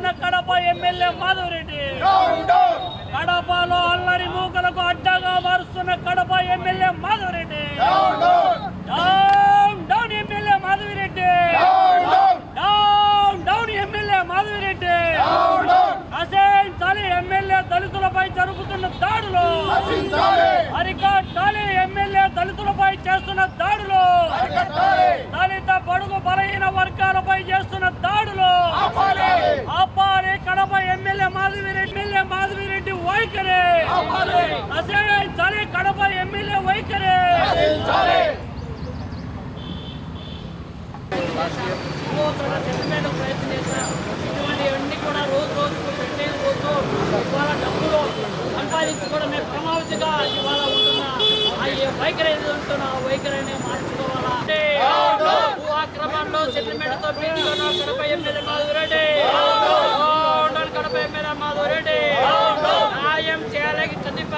చేస్తున్న కడప ఎమ్మెల్యే మాధవరెడ్డి. కడపలో అల్లరి మూకలకు అడ్డగా మారుస్తున్న Kadapa MLA Madhava Reddy. Down down MLA Madhavi Reddy. Down down MLA Madhavi Reddy. నశించాలి ఎమ్మెల్యే దళితులపై జరుగుతున్న దాడులు. అరికట్టాలి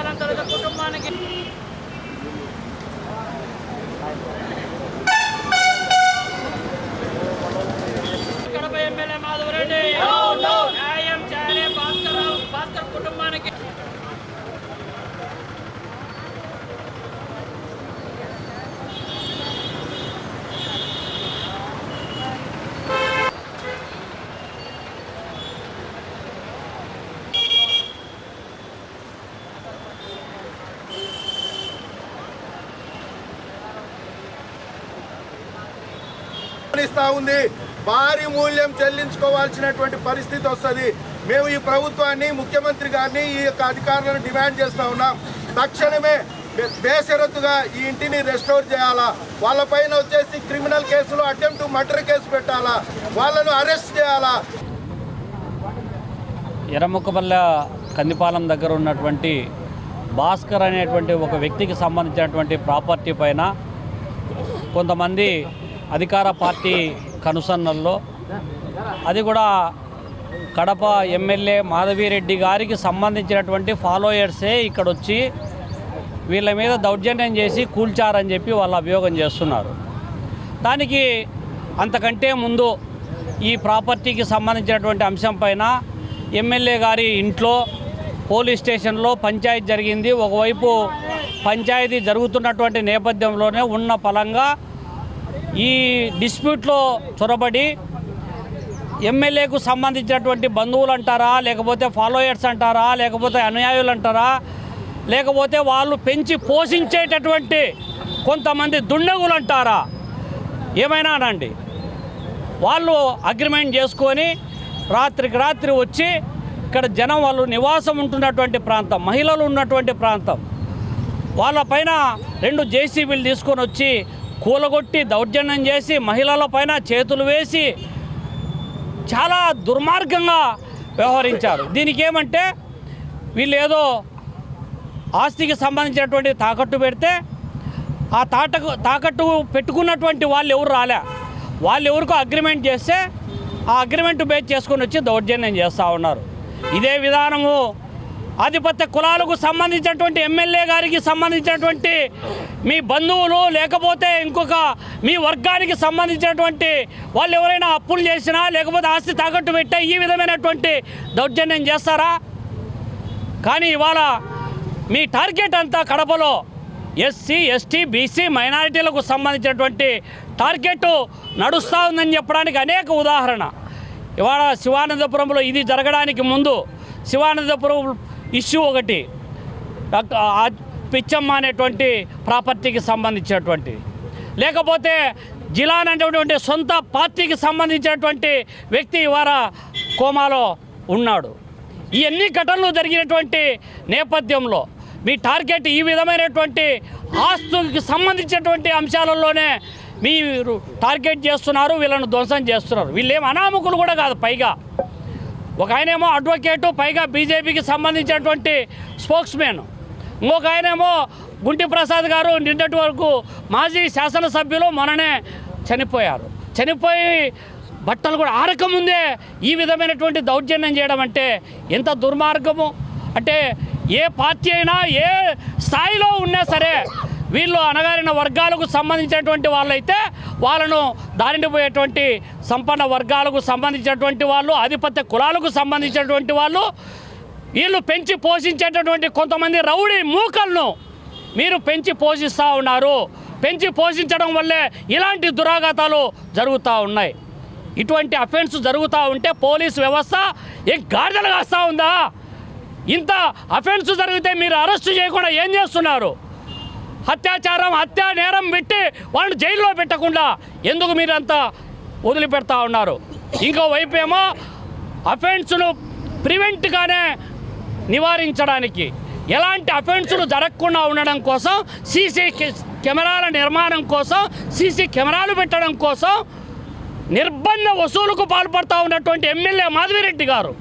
lang talaga kutumanig. ఇస్తా ఉంది. భారీ మూల్యం చెల్లించుకోవాల్సినటువంటి పరిస్థితి వస్తుంది. మేము ఈ ప్రభుత్వాన్ని ముఖ్యమంత్రి గారిని ఈ యొక్క అధికారులను డిమాండ్ చేస్తూ ఉన్నాం. తక్షణమే బేషరత్తుగా బేషరతుగా ఈ ఇంటిని రెస్టోర్ చేయాలా? వాళ్ళపైన వచ్చేసి క్రిమినల్ కేసులు అటెంప్ట్ మర్డర్ కేసు పెట్టాలా? వాళ్ళను అరెస్ట్ చేయాలా? ఎర్రముక్కపల్లె కందిపాలెం దగ్గర ఉన్నటువంటి భాస్కర్ అనేటువంటి ఒక వ్యక్తికి సంబంధించినటువంటి ప్రాపర్టీ పైన కొంతమంది అధికార పార్టీ కనుసన్నల్లో. అది కూడా కడప ఎమ్మెల్యే మాధవిరెడ్డి గారికి సంబంధించినటువంటి ఫాలోయర్సే ఇక్కడ వచ్చి వీళ్ళ మీద దౌర్జన్యం చేసి కూల్చారని చెప్పి వాళ్ళు అభియోగం చేస్తున్నారు. దానికి అంతకంటే ముందు ఈ ప్రాపర్టీకి సంబంధించినటువంటి అంశం పైన ఎమ్మెల్యే గారి ఇంట్లో పోలీస్ స్టేషన్లో పంచాయతీ జరిగింది. ఒకవైపు పంచాయతీ జరుగుతున్నటువంటి నేపథ్యంలోనే ఉన్న ఫలంగా ఈ డిస్ప్యూట్లో చొరబడి ఎమ్మెల్యేకు సంబంధించినటువంటి బంధువులు అంటారా లేకపోతే ఫాలోయర్స్ అంటారా లేకపోతే అనుయాయులు అంటారా లేకపోతే వాళ్ళు పెంచి పోషించేటటువంటి కొంతమంది దుండగులు అంటారా? ఏమైనా అనండి. వాళ్ళు అగ్రిమెంట్ చేసుకొని రాత్రికి రాత్రి వచ్చి ఇక్కడ జనం వాళ్ళు నివాసం ఉంటున్నటువంటి ప్రాంతం మహిళలు ఉన్నటువంటి ప్రాంతం. వాళ్ళపైన రెండు జేసీబీలు తీసుకొని వచ్చి కూలగొట్టి దౌర్జన్యం చేసి మహిళల పైన చేతులు వేసి చాలా దుర్మార్గంగా వ్యవహరించారు. దీనికి ఏమంటే వీళ్ళు ఏదో ఆస్తికి సంబంధించినటువంటి తాకట్టు పెడితే ఆ తాటకు తాకట్టు పెట్టుకున్నటువంటి వాళ్ళు ఎవరు రాలే. వాళ్ళు ఎవరికో అగ్రిమెంట్ చేస్తే ఆ అగ్రిమెంట్ బేస్ చేసుకొని వచ్చి దౌర్జన్యం చేస్తూ ఉన్నారు. ఇదే విధానము ఆధిపత్య కులాలకు సంబంధించినటువంటి ఎమ్మెల్యే గారికి సంబంధించినటువంటి మీ బంధువులు లేకపోతే ఇంకొక మీ వర్గానికి సంబంధించినటువంటి వాళ్ళు ఎవరైనా అప్పులు చేసినా లేకపోతే ఆస్తి తాకట్టు పెట్టా ఈ విధమైనటువంటి దౌర్జన్యం చేస్తారా? కానీ ఇవాళ మీ టార్గెట్ అంతా కడపలో ఎస్సీ ఎస్టీ బీసీ మైనారిటీలకు సంబంధించినటువంటి టార్గెట్ నడుస్తూ ఉందని చెప్పడానికి అనేక ఉదాహరణ. ఇవాళ శివానందపురంలో ఇది జరగడానికి ముందు శివానందపురం ఇష్యూ ఒకటి. పిచ్చమ్మ అనేటువంటి ప్రాపర్టీకి సంబంధించినటువంటి. లేకపోతే జిలాన్ అనేటువంటి సొంత పార్టీకి సంబంధించినటువంటి వ్యక్తి ఇవాళ కోమాలో ఉన్నాడు. ఈ అన్ని ఘటనలు జరిగినటువంటి నేపథ్యంలో మీ టార్గెట్ ఈ విధమైనటువంటి ఆస్తుకి సంబంధించినటువంటి అంశాలలోనే మీరు టార్గెట్ చేస్తున్నారు వీళ్ళను ధ్వంసం చేస్తున్నారు. వీళ్ళేం అనామకులు కూడా కాదు పైగా. ఒక ఆయనేమో అడ్వకేటు పైగా బీజేపీకి సంబంధించినటువంటి స్పోక్స్ మ్యాన్ ఇంకొక ఆయనేమో గుంటి ప్రసాద్ గారు నిన్నటి వరకు మాజీ శాసనసభ్యులు మొన్ననే చనిపోయారు. చనిపోయి బట్టలు కూడా ఆరకముందే ఈ విధమైనటువంటి దౌర్జన్యం చేయడం అంటే ఎంత దుర్మార్గము? అంటే ఏ పార్టీ అయినా ఏ స్థాయిలో ఉన్నా సరే వీళ్ళు అణగారిన వర్గాలకు సంబంధించినటువంటి వాళ్ళైతే వాళ్ళను దారిండిపోయేటువంటి సంపన్న వర్గాలకు సంబంధించినటువంటి వాళ్ళు ఆధిపత్య కులాలకు సంబంధించినటువంటి వాళ్ళు వీళ్ళు పెంచి పోషించేటటువంటి కొంతమంది రౌడీ మూకలను మీరు పెంచి పోషిస్తూ ఉన్నారు. పెంచి పోషించడం వల్లే ఇలాంటి దురాఘాతాలు జరుగుతూ ఉన్నాయి. ఇటువంటి అఫెన్స్ జరుగుతూ ఉంటే పోలీస్ వ్యవస్థ ఏం గాడిదలు కాస్తూ ఉందా? ఇంత అఫెన్స్ జరిగితే మీరు అరెస్ట్ చేయకుండా ఏం చేస్తున్నారు? అత్యాచారం హత్యా నేరం పెట్టి వాళ్ళని జైల్లో పెట్టకుండా ఎందుకు మీరంతా వదిలిపెడతా ఉన్నారు? ఇంకో వైపు ఏమో అఫెన్స్ను ప్రివెంట్గానే నివారించడానికి ఎలాంటి అఫెన్సులు జరగకుండా ఉండడం కోసం సీసీ కెమెరాల నిర్మాణం కోసం సీసీ కెమెరాలు పెట్టడం కోసం నిర్బంధ వసూలుకు పాల్పడతా ఉన్నటువంటి ఎమ్మెల్యే మాధవిరెడ్డి గారు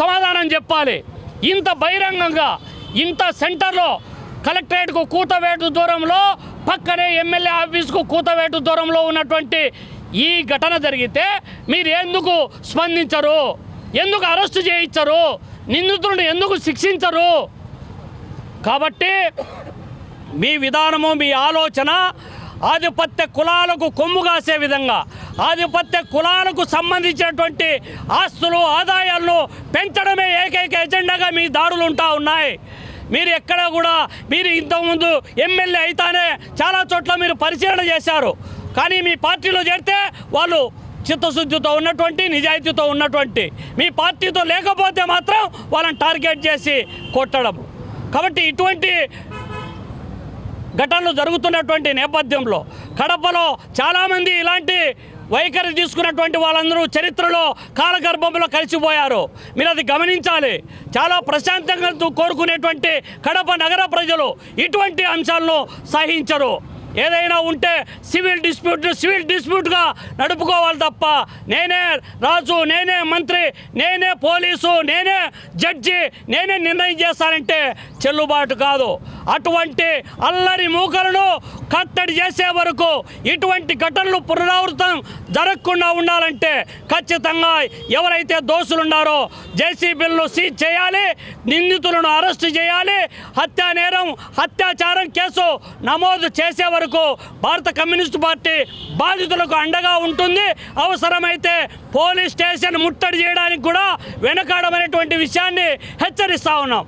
సమాధానం చెప్పాలి. ఇంత బహిరంగంగా ఇంత సెంటర్లో కలెక్టరేట్కు కూతవేటు దూరంలో పక్కనే ఎమ్మెల్యే ఆఫీస్కు కూతవేటు దూరంలో ఉన్నటువంటి ఈ ఘటన జరిగితే మీరు ఎందుకు స్పందించరు? ఎందుకు అరెస్ట్ చేయించరు? నిందితులను ఎందుకు శిక్షించరు? కాబట్టి మీ విధానము మీ ఆలోచన ఆధిపత్య కులాలకు కొమ్ము కాసే విధంగా ఆధిపత్య కులాలకు సంబంధించినటువంటి ఆస్తులు ఆదాయాలను పెంచడమే ఏకైక ఎజెండాగా మీ దాడులు ఉంటా ఉన్నాయి. మీరు ఎక్కడ కూడా మీరు ఇంతకుముందు ఎమ్మెల్యే అయితేనే చాలా చోట్ల మీరు పరిశీలన చేశారు. కానీ మీ పార్టీలో చేరితే వాళ్ళు చిత్తశుద్ధితో ఉన్నటువంటి నిజాయితీతో ఉన్నటువంటి. మీ పార్టీతో లేకపోతే మాత్రం వాళ్ళని టార్గెట్ చేసి కొట్టడం. కాబట్టి ఇటువంటి ఘటనలు జరుగుతున్నటువంటి నేపథ్యంలో కడపలో చాలామంది ఇలాంటి వైఖరి తీసుకున్నటువంటి వాళ్ళందరూ చరిత్రలో కాలగర్భంలో కలిసిపోయారు. మీరు అది గమనించాలి. చాలా ప్రశాంతంగా కోరుకునేటువంటి కడప నగర ప్రజలు ఇటువంటి అంశాలను సహించరు. ఏదైనా ఉంటే సివిల్ డిస్ప్యూట్ సివిల్ డిస్ప్యూట్గా నడుపుకోవాలి తప్ప నేనే రాజు నేనే మంత్రి నేనే పోలీసు నేనే జడ్జి నేనే నిర్ణయం చేస్తానంటే చెల్లుబాటు కాదు. అటువంటి అల్లరి మూకలను కట్టడి చేసే వరకు ఇటువంటి ఘటనలు పునరావృతం జరగకుండా ఉండాలంటే ఖచ్చితంగా ఎవరైతే దోషులున్నారో జేసీబీలను సీజ్ చేయాలి నిందితులను అరెస్ట్ చేయాలి హత్యా నేరం అత్యాచారం కేసు నమోదు చేసే వరకు భారత కమ్యూనిస్ట్ పార్టీ బాధితులకు అండగా ఉంటుంది. అవసరమైతే పోలీస్ స్టేషన్ ముట్టడి చేయడానికి కూడా వెనకాడమైనటువంటి విషయాన్ని హెచ్చరిస్తా ఉన్నాం.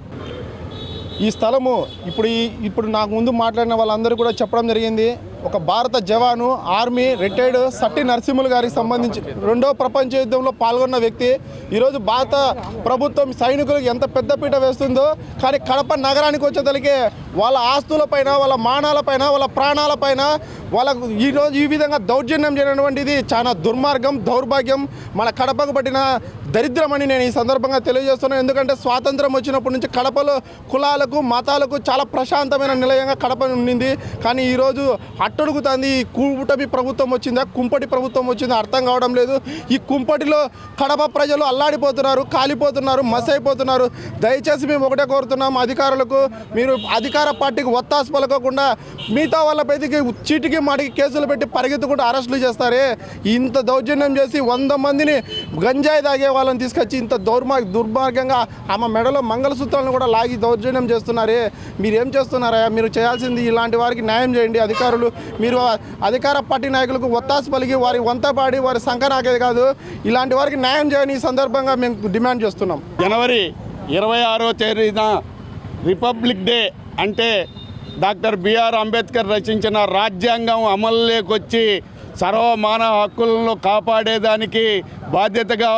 ఈ స్థలము ఇప్పుడు ఇప్పుడు నాకు ముందు మాట్లాడిన వాళ్ళందరూ కూడా చెప్పడం జరిగింది. ఒక భారత జవాను ఆర్మీ రిటైర్డ్ సట్టి నరసింహులు గారికి సంబంధించి రెండో ప్రపంచ యుద్ధంలో పాల్గొన్న వ్యక్తి. ఈరోజు భారత ప్రభుత్వం సైనికులకు ఎంత పెద్దపీట వేస్తుందో కానీ కడప నగరానికి వచ్చేసరికి వాళ్ళ ఆస్తులపైన వాళ్ళ మానాలపైన వాళ్ళ ప్రాణాలపైన వాళ్ళకు ఈరోజు ఈ విధంగా దౌర్జన్యం చేయనటువంటిది చాలా దుర్మార్గం దౌర్భాగ్యం. మన కడపకు పట్టిన దరిద్రమని నేను ఈ సందర్భంగా తెలియజేస్తున్నాను. ఎందుకంటే స్వాతంత్రం వచ్చినప్పటి నుంచి కడపలో కులాలకు మతాలకు చాలా ప్రశాంతమైన నిలయంగా కడప ఉండింది. కానీ ఈరోజు అట్టడుగుతుంది. ఈ కూటమి ప్రభుత్వం వచ్చిందా? కుంపటి ప్రభుత్వం వచ్చిందా? అర్థం కావడం లేదు. ఈ కుంపటిలో కడప ప్రజలు అల్లాడిపోతున్నారు కాలిపోతున్నారు మస్ అయిపోతున్నారు దయచేసి మేము ఒకటే కోరుతున్నాం అధికారులకు. మీరు అధికార పార్టీకి ఒత్తాసు పలకకుండా మిగతా వాళ్ళపైకి చీటికి మాటికి కేసులు పెట్టి పరిగెత్తుకుంటూ అరెస్టులు చేస్తారే? ఇంత దౌర్జన్యం చేసి వంద మందిని గంజాయి తాగే వాళ్ళని తీసుకొచ్చి ఇంత దౌర్మార్గ దుర్మార్గంగా ఆమె మెడలో మంగళసూత్రాలను కూడా లాగి దౌర్జన్యం చేస్తున్నారే. మీరు ఏం చేస్తున్నారా మీరు చేయాల్సింది ఇలాంటి వారికి న్యాయం చేయండి. అధికారులు మీరు అధికార పార్టీ నాయకులకు ఒత్తాసు పలికి వారి వంతపాడి వారి సంఖ నాకేది కాదు. ఇలాంటి వారికి న్యాయం చేయని ఈ సందర్భంగా మేము డిమాండ్ చేస్తున్నాం. జనవరి ఇరవై ఆరో తేదీన రిపబ్లిక్ డే అంటే డాక్టర్ బిఆర్ అంబేద్కర్ రచించిన రాజ్యాంగం అమలులోకి వచ్చి సర్వమానవ హక్కులను కాపాడేదానికి బాధ్యతగా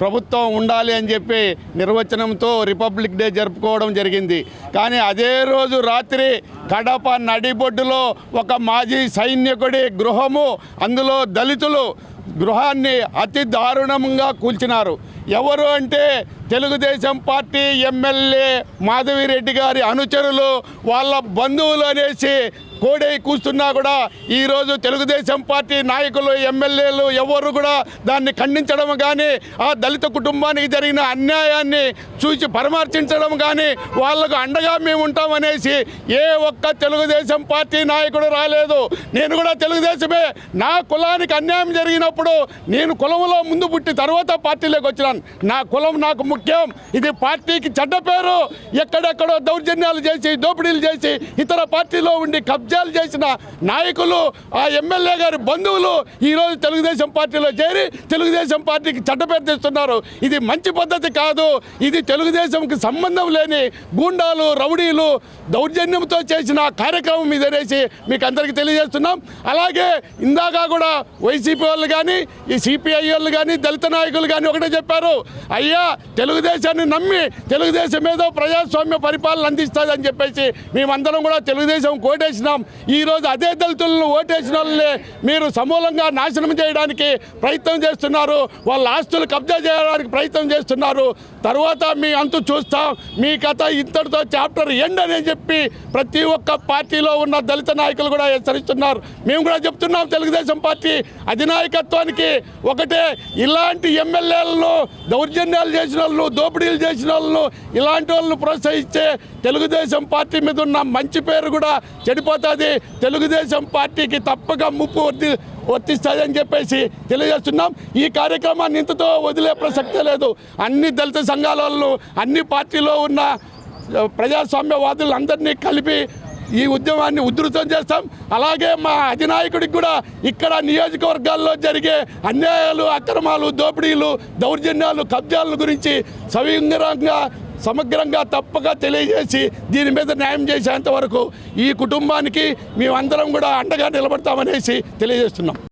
ప్రభుత్వం ఉండాలి అని చెప్పి నిర్వచనంతో రిపబ్లిక్ డే జరుపుకోవడం జరిగింది. కానీ అదే రోజు రాత్రి కడప నడిబొడ్డులో ఒక మాజీ సైనికుడి గృహము అందులో దళితులు గృహాన్ని అతి దారుణంగా కూల్చినారు. ఎవరు అంటే తెలుగుదేశం పార్టీ ఎమ్మెల్యే మాధవిరెడ్డి గారి అనుచరులు వాళ్ళ బంధువులు అనేసి కోడై కూస్తున్నా కూడా ఈరోజు తెలుగుదేశం పార్టీ నాయకులు ఎమ్మెల్యేలు ఎవరు కూడా దాన్ని ఖండించడం కానీ ఆ దళిత కుటుంబానికి జరిగిన అన్యాయాన్ని చూసి పరామర్శించడం కానీ వాళ్ళకు అండగా మేము ఉంటామనేసి ఏ ఒక్క తెలుగుదేశం పార్టీ నాయకుడు రాలేదు. నేను కూడా తెలుగుదేశమే. నా కులానికి అన్యాయం జరిగినప్పుడు నేను కులంలో ముందు పుట్టి తర్వాత పార్టీలోకి వచ్చినాను. నా కులం నాకు ముఖ్యం. ఇది పార్టీకి చెడ్డ పేరు. ఎక్కడెక్కడో దౌర్జన్యాలు చేసి దోపిడీలు చేసి ఇతర పార్టీలో ఉండి కబ్జా కబ్జాలు చేసిన నాయకులు ఆ ఎమ్మెల్యే గారి బంధువులు ఈరోజు తెలుగుదేశం పార్టీలో చేరి తెలుగుదేశం పార్టీకి చట్టపేరు తెస్తున్నారు. ఇది మంచి పద్ధతి కాదు. ఇది తెలుగుదేశంకి సంబంధం లేని గూండాలు రౌడీలు దౌర్జన్యంతో చేసిన కార్యక్రమం ఇదనేసి మీకు అందరికీ తెలియజేస్తున్నాం. అలాగే ఇందాక కూడా వైసీపీ వాళ్ళు కానీ ఈ సిపిఐ వాళ్ళు కానీ దళిత నాయకులు కానీ ఒకటే చెప్పారు. అయ్యా తెలుగుదేశాన్ని నమ్మి తెలుగుదేశం ఏదో ప్రజాస్వామ్య పరిపాలన అందిస్తుందని చెప్పేసి మేమందరం కూడా తెలుగుదేశం కోటేసినాం ఈరోజు అదే దళితులను ఓటేసిన వాళ్ళని మీరు సమూలంగా నాశనం చేయడానికి ప్రయత్నం చేస్తున్నారు. వాళ్ళ ఆస్తులు కబ్జా చేయడానికి ప్రయత్నం చేస్తున్నారు. తర్వాత మీ అంతు చూస్తాం. మీ కథ ఇంతటితో చాప్టర్ ఎండ్ అని చెప్పి ప్రతి ఒక్క పార్టీలో ఉన్న దళిత నాయకులు కూడా హెచ్చరిస్తున్నారు. మేము కూడా చెప్తున్నాం తెలుగుదేశం పార్టీ అధినాయకత్వానికి ఒకటే ఇలాంటి ఎమ్మెల్యేలను దౌర్జన్యాలు చేసిన వాళ్ళు దోపిడీలు చేసిన వాళ్ళు ఇలాంటి వాళ్ళను ప్రోత్సహిస్తే తెలుగుదేశం పార్టీ మీద ఉన్న మంచి పేరు కూడా చెడిపోతుంది. తెలుగుదేశం పార్టీకి తప్పక ముప్పు వర్తి వర్తిస్తుందని చెప్పేసి తెలియజేస్తున్నాం. ఈ కార్యక్రమాన్ని ఇంతతో వదిలే ప్రసక్తే లేదు. అన్ని దళిత సంఘాల అన్ని పార్టీలో ఉన్న ప్రజాస్వామ్యవాదులందరినీ కలిపి ఈ ఉద్యమాన్ని ఉధృతం చేస్తాం. అలాగే మా అధినాయకుడికి కూడా ఇక్కడ నియోజకవర్గాల్లో జరిగే అన్యాయాలు అక్రమాలు దోపిడీలు దౌర్జన్యాలు కబ్జాల గురించి సవింగరంగా సమగ్రంగా తప్పక తెలియజేసి దీని మీద న్యాయం చేసేంత వరకు ఈ కుటుంబానికి మేమందరం కూడా అండగా నిలబడతామనేసి తెలియజేస్తున్నాం.